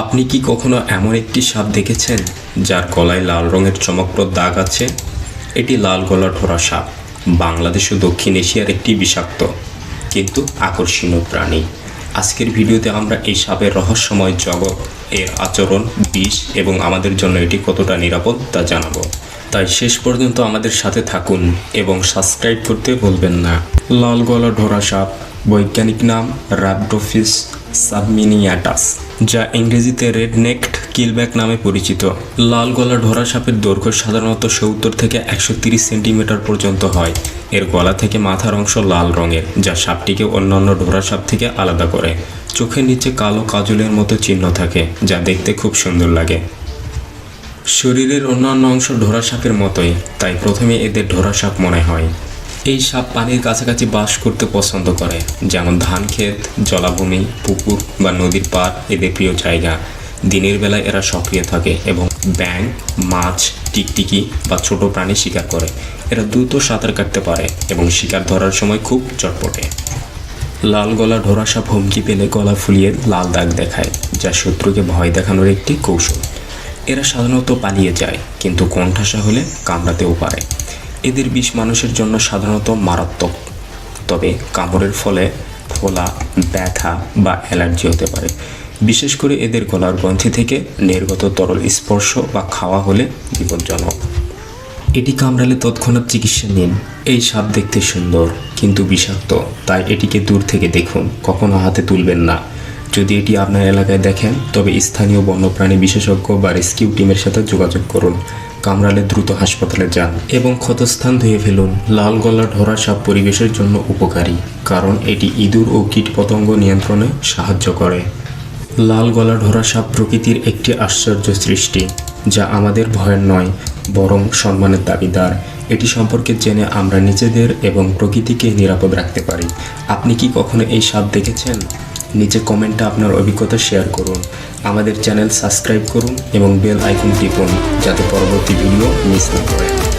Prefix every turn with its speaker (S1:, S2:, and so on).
S1: আপনি কি কখনো এমন একটি সাপ দেখেছেন যার গলায় লাল রঙের চমকপ্রদ দাগ আছে? এটি লাল গলা ঢোরা সাপ। বাংলাদেশ ও দক্ষিণ এশিয়ার একটি বিষাক্ত, কিন্তু আকর্ষণীয় প্রাণী। আজকের ভিডিওতে আমরা এই সাপের রহস্যময় জগৎ, এর আচরণ, বিষ এবং আমাদের জন্য এটি কতটা নিরাপদ তা জানাব। তাই শেষ পর্যন্ত আমাদের সাথে থাকুন এবং সাবস্ক্রাইব করতে ভুলবেন না। লাল গলা ঢোরা সাপ, বৈজ্ঞানিক নাম র্যাপডোফিস সাবমিনিয়াটাস, যা ইংরেজিতে রেড নেকড কিলব্যাক নামে পরিচিত। লাল গলা ঢোরা সাপের দৈর্ঘ্য সাধারণত সত্তর থেকে একশো সেন্টিমিটার পর্যন্ত হয়। এর গলা থেকে মাথার অংশ লাল রঙের, যা সাপটিকে অন্যান্য ঢোরা সাপ থেকে আলাদা করে। চোখের নিচে কালো কাজলের মতো চিহ্ন থাকে, যা দেখতে খুব সুন্দর লাগে। শরীরের অন্যান্য অংশ ঢোরা সাপের মতোই, তাই প্রথমে এদের ঢোরা সাপ মনে হয়। এই সাপ পানির কাছাকাছি বাস করতে পছন্দ করে। যেমন ধান ক্ষেত, জলাভূমি, পুকুর বা নদীর পাড়, এদের প্রিয় জায়গা। দিনের বেলায় এরা সক্রিয় থাকে এবং ব্যাং মাছ, টিকটিকি বা ছোট প্রাণী শিকার করে। এরা দ্রুত সাঁতার কাটতে পারে এবং শিকার ধরার সময় খুব চটপটে। লাল গলা ঢোরা সাপ হুমকি পেলে গলা ফুলিয়ে লাল দাগ দেখায়, যা শত্রুকে ভয় দেখানোর একটি কৌশল। এরা সাধারণত পালিয়ে যায়, কিন্তু কণ্ঠাসা হলে কামড়াতেও পারে। এদের বিষ মানুষের জন্য সাধারণত মারাত্মক। তবে কামড়ের ফলে ফোলা ব্যথা বা অ্যালার্জি হতে পারে। বিশেষ করে এদের গলার গ্রন্থি থেকে নির্গত তরল স্পর্শ বা খাওয়া হলে বিপজ্জনক। এটি কামড়ালে তৎক্ষণাৎ চিকিৎসা নিন। এই সাপ দেখতে সুন্দর, কিন্তু বিষাক্ত, তাই এটিকে দূর থেকে দেখুন। কখনো হাতে তুলবেন না। যদি এটি আপনার এলাকায় দেখেন, তবে স্থানীয় বন্যপ্রাণী বিশেষজ্ঞ বা রেস্কিউ টিমের সাথে যোগাযোগ করুন। কামড়ালে দ্রুত হাসপাতালে যান এবং ক্ষতস্থান ধুয়ে ফেলুন। লাল গলা, ঢোরা সাপ পরিবেশের জন্য উপকারী, কারণ এটি ইঁদুর ও কীটপতঙ্গ নিয়ন্ত্রণে সাহায্য করে। লাল গলা, ঢোরা সাপ প্রকৃতির একটি আশ্চর্য সৃষ্টি, যা আমাদের ভয়ের নয়, বরং সম্মানের দাবিদার। এটি সম্পর্কে জেনে আমরা নিজেদের এবং প্রকৃতিকে নিরাপদ রাখতে পারি। আপনি কি কখনো এই সাপ দেখেছেন? নিচে কমেন্টে আপনার অভিজ্ঞতা শেয়ার করুন। আমাদের চ্যানেল সাবস্ক্রাইব করুন এবং বেল আইকন টিপুন যাতে পরবর্তী ভিডিও মিস না করেন